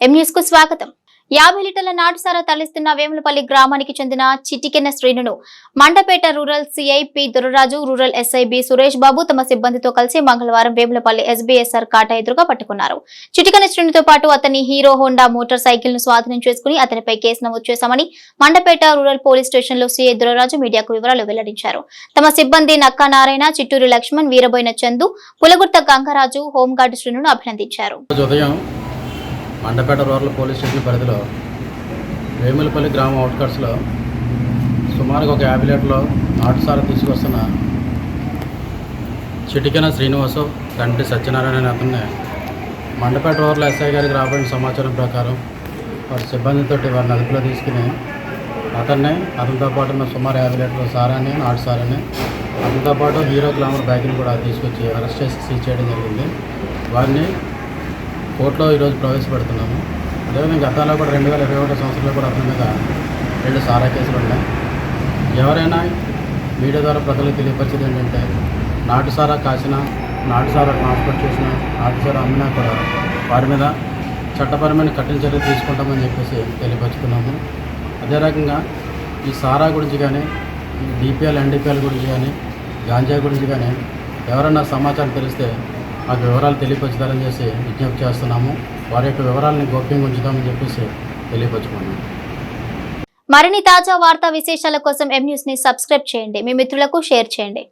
ఎం కు స్వాగతం. యాభై లీటర్ల నాటుసారా తరలిస్తున్న వేములపల్లి గ్రామానికి చెందిన Chitikena శ్రేణును Mandapeta rural CI P Doraraju rural SI B Suresh Babu తమ సిబ్బందితో కలిసి మంగళవారం వేములపల్లి ఎస్బీఎస్ఆర్ కాట ఎదురుగా పట్టుకున్నారు. చిటికెన శ్రీనుతో పాటు అతని హీరో హోండా మోటార్ సైకిల్ను స్వాధీనం చేసుకుని అతనిపై కేసు నమోదు చేశామని మండపేట రూరల్ పోలీస్ స్టేషన్లో సిఐ దొరరాజు మీడియాకు వివరాలు వెల్లడించారు. తమ సిబ్బంది నక్కా నారాయణ చిట్టూరి లక్ష్మణ్ వీరబోయిన చందు పులగుర్త గంగరాజు హోంగార్డు శ్రేణును అభినందించారు. మండపేట రూరల్ పోలీస్ స్టేషన్ పరిధిలో వేములపల్లి గ్రామం అవుట్కట్స్లో సుమారుగా ఒక యాభై నాటు సార్ తీసుకొస్తున్న చిటికెన శ్రీనివాసు తండ్రి సత్యనారాయణ అనే అతన్ని మండపేట రూరల్ ఎస్ఐ గారికి రాబడిన సమాచారం ప్రకారం వారి సిబ్బందితో వారిని అదుపులో తీసుకుని అతన్ని అతనితో పాటు ఉన్న సుమారు యాభై లీటర్ల సారాన్ని నాటు సారాన్ని అతనితో పాటు హీరో గ్లామర్ బ్యాగ్ని కూడా తీసుకొచ్చి అరెస్ట్ చేసి సీజ్ చేయడం జరిగింది. వారిని కోర్టులో ఈరోజు ప్రవేశపెడుతున్నాము. అదేవిధంగా గతంలో కూడా రెండు వేల ఇరవై ఒకటో సంవత్సరంలో కూడా అతని మీద రెండు సారా కేసులు ఉన్నాయి. ఎవరైనా మీడియా ద్వారా ప్రజలకు తెలియపరిచేది ఏంటంటే నాటు సారా కాసిన నాటు సారా ట్రాన్స్పోర్ట్ చేసిన నాటు సారా అమ్మినా కూడా వారి మీద చట్టపరమైన కఠిన చర్యలు తీసుకుంటామని చెప్పేసి తెలియపరుచుకున్నాము. అదే రకంగా ఈ సారా గురించి కానీ డిపిఎల్ ఎన్డిపిఎల్ గురించి కానీ గాంజా గురించి కానీ ఎవరైనా సమాచారం తెలిస్తే ఆ వివరాలు తెలియపరుచుతారని చేసి విజ్ఞప్తి చేస్తున్నాము. వారి యొక్క వివరాలను గోప్యంగా ఉంచుతామని చెప్పేసి తెలియపరచుకున్నాము మరిన్ని తాజా వార్తా విశేషాల కోసం ఎం న్యూస్ని సబ్స్క్రైబ్ చేయండి. మీ మిత్రులకు షేర్ చేయండి.